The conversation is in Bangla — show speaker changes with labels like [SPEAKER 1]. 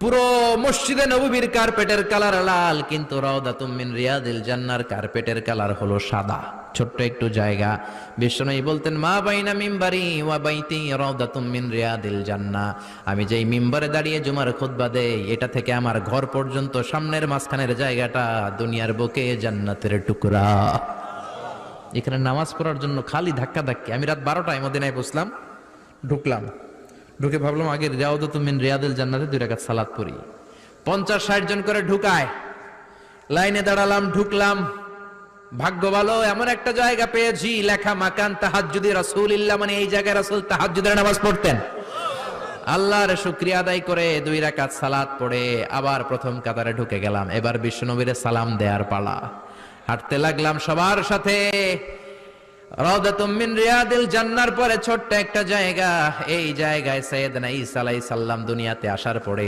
[SPEAKER 1] পুরো মসজিদে নবীর কার্পেটের কালার লাল, কিন্তু রওদাতুম মিন রিয়াদিল জান্নার কার্পেটের কালার হলো সাদা। ছোট্ট একটু জায়গা। বিশ্বনবী বলতেন, মা বাইনা মিম্বারি ওয়া বাইতি রওদাতুম মিন রিয়াদিল জান্না। আমি যেই মিম্বারে দাঁড়িয়ে জুমার খুতবা দেই, এটা থেকে আমার ঘর পর্যন্ত সামনের মাঝখানের জায়গাটা দুনিয়ার বুকে জান্নাতের টুকরা। এখানে নামাজ পড়ার জন্য খালি ধাক্কা ধাক্কি আমি রাত বারোটায় মদিনায় বসলাম, ঢুকলাম। ঢুকে ভাবলাম, আগে রিয়াউদ তুমিন রিয়াদুল জান্নাতে দুই রাকাত সালাত পড়ি। পঞ্চাশ ষাট জন করে ঢুকায়। লাইনে দাঁড়ালাম, ঢুকলাম। ভাগ্য ভালো, এমন একটা জায়গা পেয়েছি, লেখা মাকান তাহাজ্জুদি রাসূল ইল্লা মানে এই জায়গায় রাসূল তাহাজ্জুদের নামাজ পড়তেন। আল্লাহর শুক্রিয়া আদায় করে দুই রাকাত সালাত পড়ে, আবার প্রথম কাতারে ঢুকে গেলাম। এবার বিশ্বনবীর সালাম দেয়ার পালা। হাঁটতে লাগলাম সবার সাথে। জান্নার পরে ছোট্ট একটা জায়গা এই জায়গায় সৈয়দনা ঈসা আলাইহিস সালাম দুনিয়াতে আসার পরে